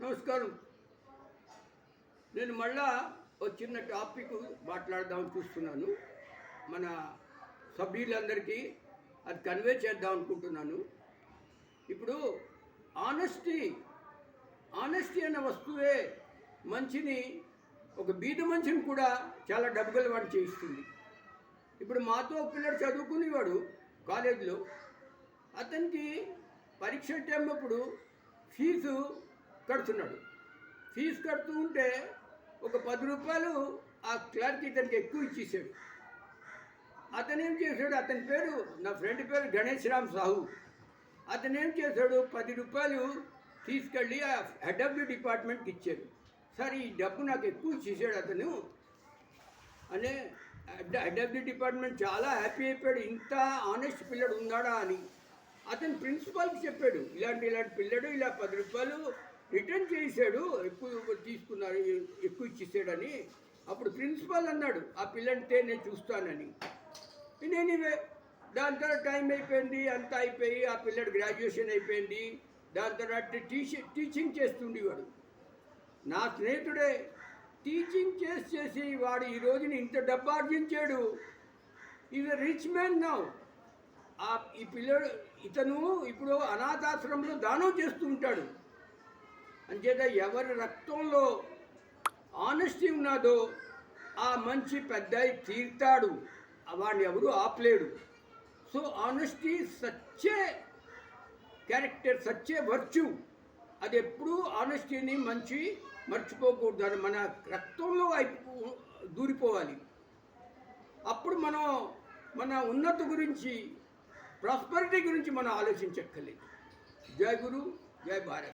నమస్కారం. నేను మళ్ళా ఒక చిన్న టాపిక్ మాట్లాడదామని చూస్తున్నాను. మన సభ్యులందరికీ అది కన్వే చేద్దాం అనుకుంటున్నాను. ఇప్పుడు ఆనెస్టీ ఆనెస్టీ అనే వస్తువే మంచిని ఒక బీద మనిషిని కూడా చాలా డబ్బులు వాడు చేయిస్తుంది. ఇప్పుడు మాతో పిల్లడు చదువుకునేవాడు కాలేజీలో. అతనికి పరీక్ష టైం అప్పుడు ఫీజు కడుతున్నాడు. ఫీజు కడుతూ ఉంటే ఒక పది రూపాయలు ఆ క్లర్క్ ఇతనికి ఎక్కువ ఇచ్చేసాడు. అతను ఏం చేశాడు? అతని పేరు నా ఫ్రెండ్ పేరు గణేష్ రామ్ సాహు. అతను ఏం చేశాడు? పది రూపాయలు తీసుకెళ్ళి ఆ హెడ్ ఆఫ్ ది డిపార్ట్మెంట్కి ఇచ్చాడు. సార్ ఈ డబ్బు నాకు ఎక్కువ ఇచ్చేసాడు అతను. అనే హెడ్ ఆఫ్ ది డిపార్ట్మెంట్ చాలా హ్యాపీ అయిపోయాడు. ఇంత ఆనెస్ట్ పిల్లడు ఉన్నాడా అని. అతను ప్రిన్సిపాల్కి చెప్పాడు ఇలాంటి ఇలాంటి పిల్లడు ఇలా పది రూపాయలు రిటర్న్ చేశాడు ఎక్కువ తీసుకున్నారు ఎక్కువ ఇచ్చేసాడని. అప్పుడు ప్రిన్సిపాల్ అన్నాడు ఆ పిల్లంటే నేను చూస్తానని. నేను ఇవే దాని తర్వాత టైం అయిపోయింది అంతా అయిపోయి ఆ పిల్లడు గ్రాడ్యుయేషన్ అయిపోయింది. దాని తర్వాత టీచింగ్ టీచింగ్ చేస్తుండేవాడు. నా స్నేహితుడే టీచింగ్ చేసి చేసి వాడు ఈ రోజున ఇంత డబ్బు ఆర్జించాడు. Is rich man now. ఆ ఈ పిల్లడు ఇతను ఇప్పుడు అనాథాశ్రమంలో దానం చేస్తూ ఉంటాడు. అంచేత ఎవరి రక్తంలో ఆనెస్టీ ఉన్నదో ఆ మంచి పెద్ద తీర్తాడు. వాడిని ఎవరు ఆపలేడు. సో ఆనెస్టీ సచ్చే క్యారెక్టర్ సచ్చే వర్చ్యూ అది ఎప్పుడూ ఆనెస్టీని మంచి మర్చిపోకూడదు. అది మన రక్తంలో అయిపో దూరిపోవాలి. అప్పుడు మనం మన ఉన్నత గురించి ప్రాస్పరిటీ గురించి మనం ఆలోచించక్కర్లేదు. జై గురు జై భారత్.